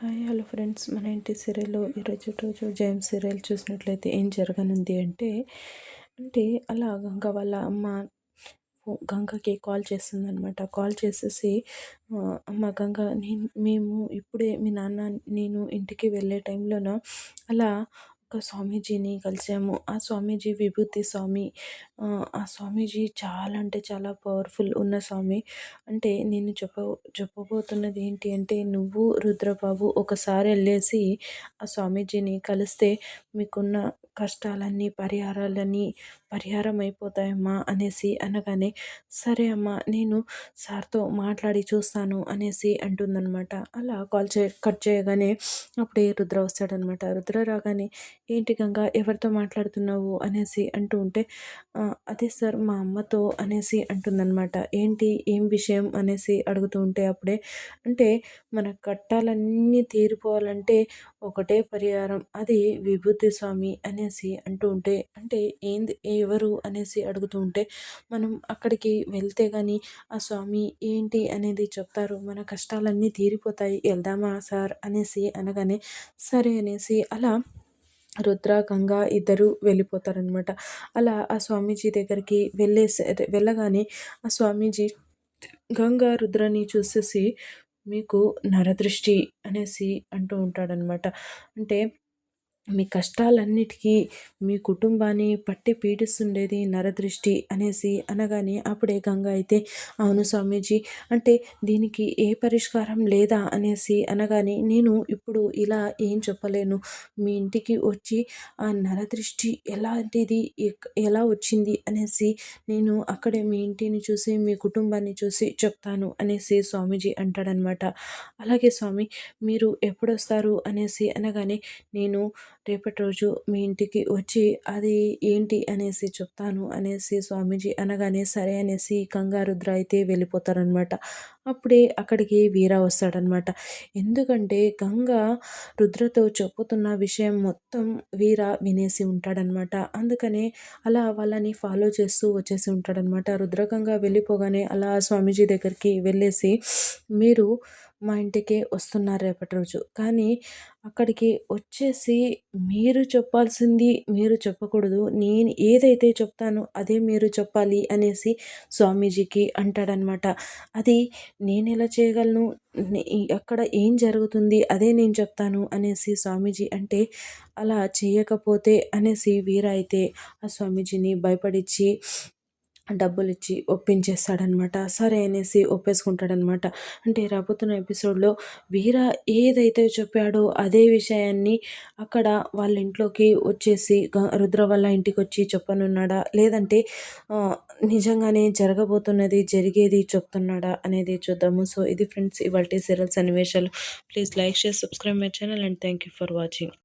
Hi hello friends. మన ఇంటి సీరియల్లో ఈరోజు రోజు జైమ్ సీరియల్ చూసినట్లయితే ఏం జరగనుంది అంటే అంటే అలా గంగ వాళ్ళ అమ్మ గంగకి కాల్ చేస్తుందనమాట కాల్ చేసేసి అమ్మ గంగ నేను మేము ఇప్పుడే మీ నాన్న నేను ఇంటికి వెళ్ళే టైంలోన? అలా ఒక స్వామీజీని కలిసాము. ఆ స్వామీజీ విభూతి స్వామి ఆ స్వామీజీ చాలా అంటే చాలా పవర్ఫుల్ ఉన్న స్వామి. అంటే నేను చెప్ప చెప్పబోతున్నది ఏంటి అంటే నువ్వు రుద్రబాబు ఒకసారి వెళ్ళేసి ఆ స్వామీజీని కలిస్తే మీకున్న కష్టాలన్నీ పరిహారాలన్నీ పరిహారం అయిపోతాయమ్మా అనేసి అనగానే సరే అమ్మా నేను సార్తో మాట్లాడి చూస్తాను అనేసి అంటుందన్నమాట. అలా కాల్ చే కట్ చేయగానే అప్పుడే రుద్ర వస్తాడనమాట రుద్ర రాగానే ఏంటి గంగా ఎవరితో మాట్లాడుతున్నావు? అనేసి అంటూ ఉంటే అదే సార్ మా అమ్మతో అనేసి అంటుందన్నమాట. ఏంటి? ఏం విషయం? అనేసి అడుగుతూ ఉంటే అప్పుడే అంటే మన కట్టాలన్నీ తీరిపోవాలంటే ఒకటే పరిహారం అది విభూతి స్వామి అనేసి అంటూ ఉంటే అంటే ఏంది ఎవరు అనేసి అడుగుతూ ఉంటే మనం అక్కడికి వెళ్తే కానీ ఆ స్వామి ఏంటి అనేది చెప్తారు. మన కష్టాలన్నీ తీరిపోతాయి. వెళ్దామా సార్? అనేసి అనగానే సరే అనేసి అలా రుద్ర గంగ ఇద్దరు వెళ్ళిపోతారనమాట అలా ఆ స్వామీజీ దగ్గరికి వెళ్ళేసే వెళ్ళగానే ఆ స్వామీజీ గంగ రుద్రని చూసేసి మీకు నరదృష్టి అనేసి అంటూ ఉంటాడనమాట అంటే మీ కష్టాలన్నిటికీ మీ కుటుంబాన్ని పట్టి పీడిస్తుండేది నరదృష్టి అనేసి అనగానే అప్పుడే గంగ అయితే అవును స్వామీజీ అంటే దీనికి ఏ పరిష్కారం లేదా అనేసి అనగానే నేను ఇప్పుడు ఇలా ఏం చెప్పలేను. మీ ఇంటికి వచ్చి ఆ నరదృష్టి ఎలాంటిది ఎలా వచ్చింది అనేసి నేను అక్కడే మీ ఇంటిని చూసి మీ కుటుంబాన్ని చూసి చెప్తాను అనేసి స్వామీజీ అంటాడనమాట. అలాగే స్వామి మీరు ఎప్పుడొస్తారు అనేసి అనగానే నేను రేపటి రోజు మీ ఇంటికి వచ్చి అది ఏంటి అనేసి చెప్తాను అనేసి స్వామీజీ అనగానే సరే అనేసి కంగారుద్ర అయితే వెళ్ళిపోతారనమాట అప్పుడే అక్కడికి వీర వస్తాడనమాట. ఎందుకంటే గంగ రుద్రతో చెప్పుతున్న విషయం మొత్తం వీర వినేసి ఉంటాడనమాట. అందుకనే అలా వాళ్ళని ఫాలో చేస్తూ వచ్చేసి ఉంటాడనమాట. రుద్రగంగ వెళ్ళిపోగానే అలా స్వామీజీ దగ్గరికి వెళ్ళేసి మీరు మా ఇంటికే వస్తున్నారు రేపటి రోజు. కానీ అక్కడికి వచ్చేసి మీరు చెప్పాల్సింది మీరు చెప్పకూడదు. నేను ఏదైతే చెప్తానో అదే మీరు చెప్పాలి అనేసి స్వామీజీకి అంటాడనమాట. అది నేను ఎలా చేయగలను అక్కడ ఏం జరుగుతుంది? అదే నేను చెప్తాను అనేసి స్వామీజీ అంటే అలా చేయకపోతే అనేసి వీర అయితే ఆ స్వామీజీని భయపడిచ్చి డబ్బులు ఇచ్చి ఒప్పించేస్తాడనమాట. సరే అనేసి ఒప్పేసుకుంటాడనమాట. అంటే రాబోతున్న ఎపిసోడ్లో వీర ఏదైతే చెప్పాడో అదే విషయాన్ని అక్కడ వాళ్ళ ఇంట్లోకి వచ్చేసి రుద్ర వాళ్ళ ఇంటికి వచ్చి చెప్పనున్నాడా? లేదంటే నిజంగానే జరగబోతున్నది జరిగేది చెప్తున్నాడా అనేది చూద్దాము. సో ఇది ఫ్రెండ్స్ ఇవాళ serials అన్వేషాలు please like share subscribe my channel and thank you for watching.